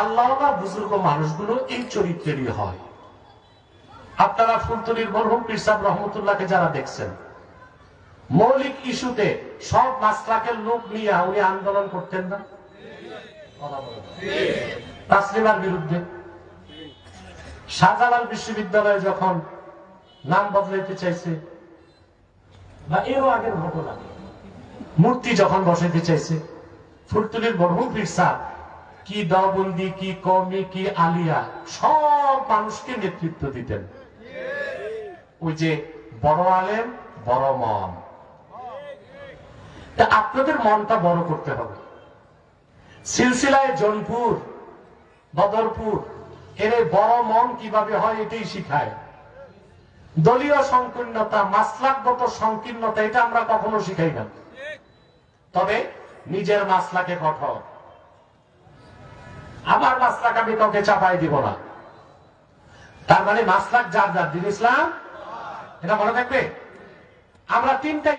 আল্লাহ বুজুর্গ মানুষগুলো এই চরিত্রেরই হয়। আপনারা ফুলতলির মরহুম পিরসাব রহমতুল্লাহকে যারা দেখছেন, মৌলিক ইস্যুতে সব মাসলাকের লোক নিয়ে উনি আন্দোলন করতেন না? তাসলিমার বিরুদ্ধে। শাহজালাল বিশ্ববিদ্যালয়ে যখন নাম বদলাইতে চাইছে, বা এরও আগের ঘটনা, মূর্তি যখন বসাইতে চাইছে, ফুলতুলির মরহুম পিরসাব কি দবন্দি কি কমি কি আলিয়া, সব মানুষকে নেতৃত্ব দিতেন। ওই যে বড় আলেম, বড় মন। তা আপনাদের মনটা বড় করতে হবে। সিলসিলায় জনপুর, বদরপুর, এর বড় মন কীভাবে হয় এটাই শিখায়। দলীয় সংকীর্ণতা, মাসলাকগত সংকীর্ণতা, এটা আমরা কখনো শিখাই না। তবে নিজের মাসলাকে কঠোর। আমার মাসলাক আমি কাউকে চাপাই দিব না। তার মানে মাসলাক যার যার দিন ইসলাম? এটা মনে থাকবে? আমরা তিনটাই